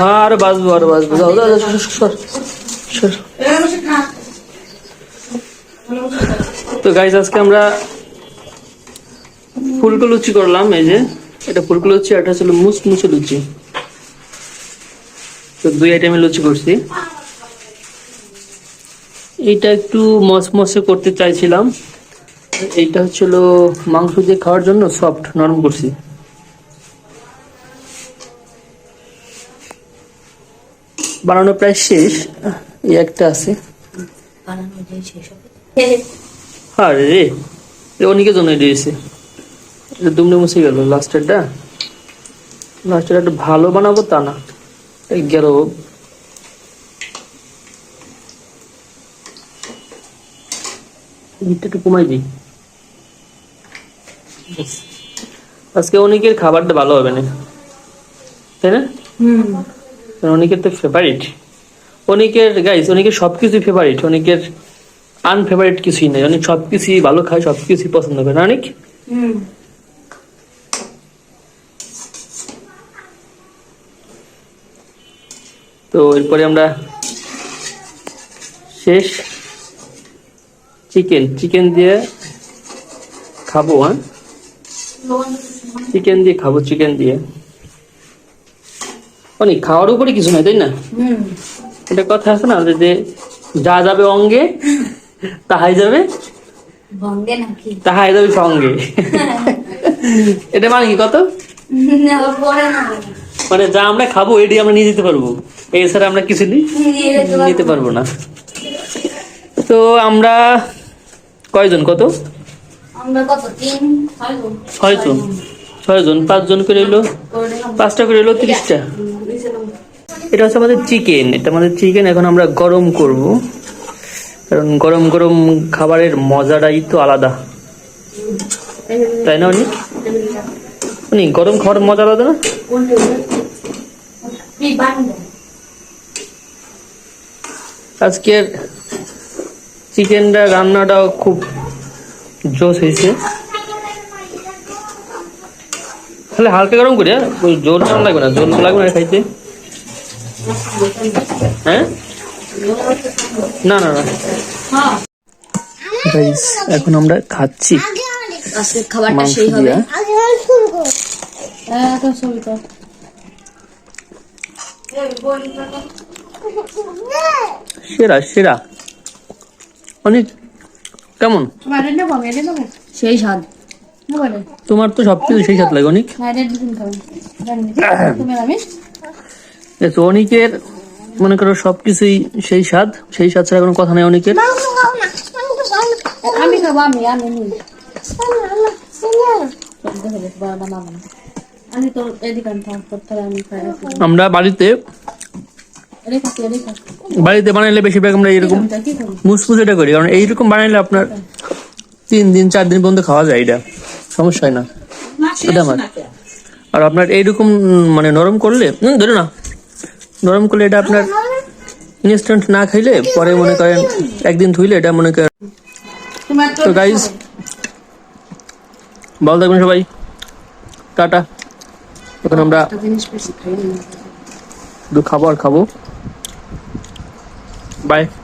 হ্যাঁ আরও বাঁচবো আরও বাঁচবো যাও সর, সর। তো গাইজ আজকে আমরা ফুলকো লুচি করলাম এই যে। এটা ফুলকো লুচি এটা ছিল মুসমুসে লুচি। তো দুই আইটেমের লুচি করছি। এইটা একটু মসমসে করতে চাইছিলাম। এইটা হচ্ছিল মাংস দিয়ে খাওয়ার জন্য সফট নরম করছি। বানানো প্রায় শেষ। এই একটা আছে। হবে। হ্যাঁ রে এ অনেকের জন্য দিয়েছে। এটা দুমড়ে মুছে গেল লাস্টেরটা লাস্টের একটু ভালো বানাবো তা না। গেল। একটু কমাই দিই। আজকে অনেকের খাবারটা ভালো হবে না। তাই না? অনেকের তো ফেভারিট অনেকের গাইস অনেকের সবকিছু ফেভারিট অনেকের আনফেভারিট কিছুই নেই। অনেক সবকিছুই ভালো খায় সবকিছুই পছন্দ করে। না অনেক? তো এরপরে আমরা শেষ চিকেন। চিকেন দিয়ে খাব হ্যাঁ? চিকেন দিয়ে খাব চিকেন দিয়ে। অনেক খাওয়ার উপরে কিছু নাই তাই না? এটা কথা আছে না যে- যে যাবে অঙ্গে তাহাই যাবে তাহাই যাবে সঙ্গে। এটা মানে কি কত? মানে যা আমরা খাব এটি আমরা নিয়ে যেতে পারব। এছাড়া আমরা কিছু। নিতে পারব না। তো আমরা কয়জন কত? ছয়জন ছয়জন পাঁচজন করে এলো। পাঁচটা করে এলো তিরিশটা। এটা হচ্ছে আমাদের চিকেন এটা আমাদের চিকেন এখন আমরা গরম করব। কারণ গরম গরম খাবারের মজাটাই তো আলাদা। তাই না অনেক অনেক গরম খাবারের মজা আলাদা না। আজকের চিকেনটা রান্নাটাও খুব জোস হয়েছে। তাহলে হালকা গরম করি? ওই জোর গরম লাগবে না জোর লাগবে না খাইতে? হ্যাঁ? না না না। হ্যাঁ এখন আমরা খাচ্ছি। খাবারটা সেই হবে। দিয়া। হ্যাঁ তো। ছবি তো সেরা সেরা। অনেক কেমন? সেই স্বাদ। তোমার তো সবকিছু সেই সাথে লাগে অনেক। তো অনেকের মনে করো সবকিছুই সেই স্বাদ। সেই স্বাদ ছাড়া কোনো কথা নেই অনেকের। আমি খাব আমি আমি আমরা বাড়িতে বাড়িতে বানাইলে বেশিরভাগ আমরা এরকম এটা মুসমুসেটা করি কারণ এইরকম বানাইলে আপনার তিন দিন চার দিন পর্যন্ত খাওয়া যায় এটা। সমস্যা হয় না। এটা আমার। আর আপনার এইরকম মানে নরম করলে হুম, ধরে না নরম করলে এটা আপনার ইনস্ট্যান্ট না খাইলে পরে মনে করেন একদিন ধুইলে এটা মনে করেন। তো গাইজ ভালো থাকবেন সবাই। টাটা। এখন আমরা একটু খাব আর খাব। Bye.